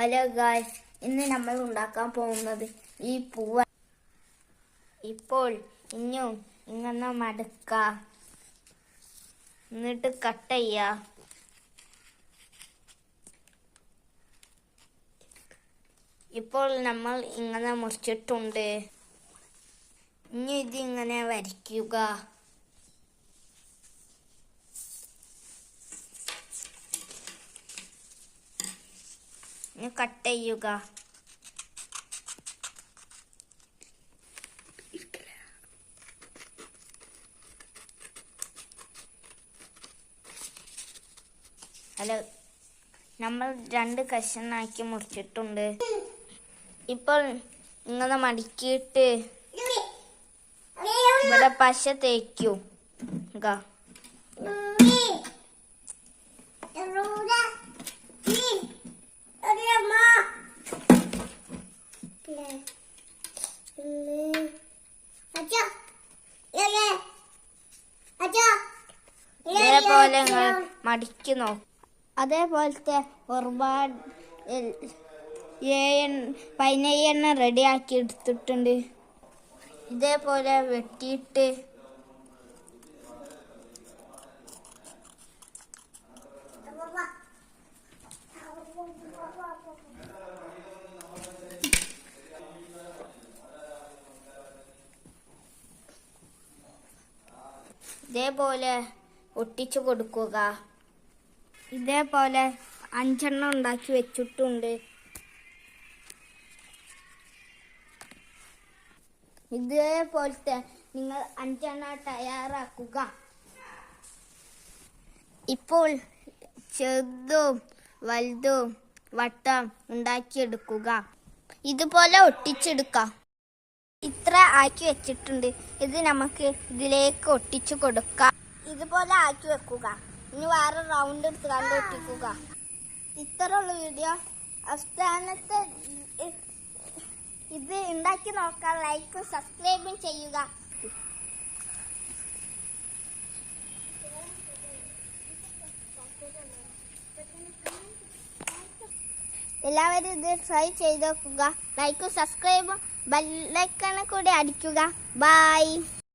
Hello ഗായ് ഇന്ന് നമ്മൾ ഉണ്ടാക്കാൻ പോകുന്നത് ഈ പൂവ ഇപ്പോൾ ഇനിയും ഇങ്ങനെ മടുക്ക. എന്നിട്ട് കട്ട് ചെയ്യ. ഇപ്പോൾ നമ്മൾ ഇങ്ങനെ മുറിച്ചിട്ടുണ്ട്. ഇനി ഇതിങ്ങനെ വരയ്ക്കുക. കട്ട് ചെയ്യുക ഹലോ നമ്മൾ രണ്ട് കഷണാക്കി മുറിച്ചിട്ടുണ്ട്. ഇപ്പോൾ ഇങ്ങനെ മടക്കിയിട്ട് ഇവിടെ പശ തേക്കൂ ഇതേപോലെ നിങ്ങൾ മടിക്ക് നോക്കും. അതേപോലത്തെ ഒരുപാട് ഏഴ് റെഡിയാക്കി റെഡി ആക്കി എടുത്തിട്ടുണ്ട്. ഇതേപോലെ വെട്ടിയിട്ട് ഇതേപോലെ ഒട്ടിച്ചു കൊടുക്കുക. ഇതേപോലെ അഞ്ചെണ്ണം ഉണ്ടാക്കി വെച്ചിട്ടുണ്ട്. ഇതേപോലത്തെ നിങ്ങൾ അഞ്ചെണ്ണ തയ്യാറാക്കുക. ഇപ്പോൾ ചെറുതും വലുതും വട്ടം ഉണ്ടാക്കിയെടുക്കുക. ഇതുപോലെ ഒട്ടിച്ചെടുക്കാം. ഇത്ര ആക്കി വെച്ചിട്ടുണ്ട്. ഇത് നമുക്ക് ഇതിലേക്ക് ഒട്ടിച്ചു കൊടുക്കാം. ഇതുപോലെ ആക്കി വെക്കുക. ഇനി വേറെ റൗണ്ട് എടുത്ത് കണ്ട് ഒട്ടിക്കുക വീഡിയോ അവസാനത്തെ ഇത് ഉണ്ടാക്കി നോക്കാം. ലൈക്കും സബ്സ്ക്രൈബും ചെയ്യുക. എല്ലാവരും ഇത് ട്രൈ ചെയ്ത് നോക്കുക. ലൈക്കും സബ്സ്ക്രൈബും ബെല്ലൈക്കണ കൂടി അടിക്കുക. ബൈ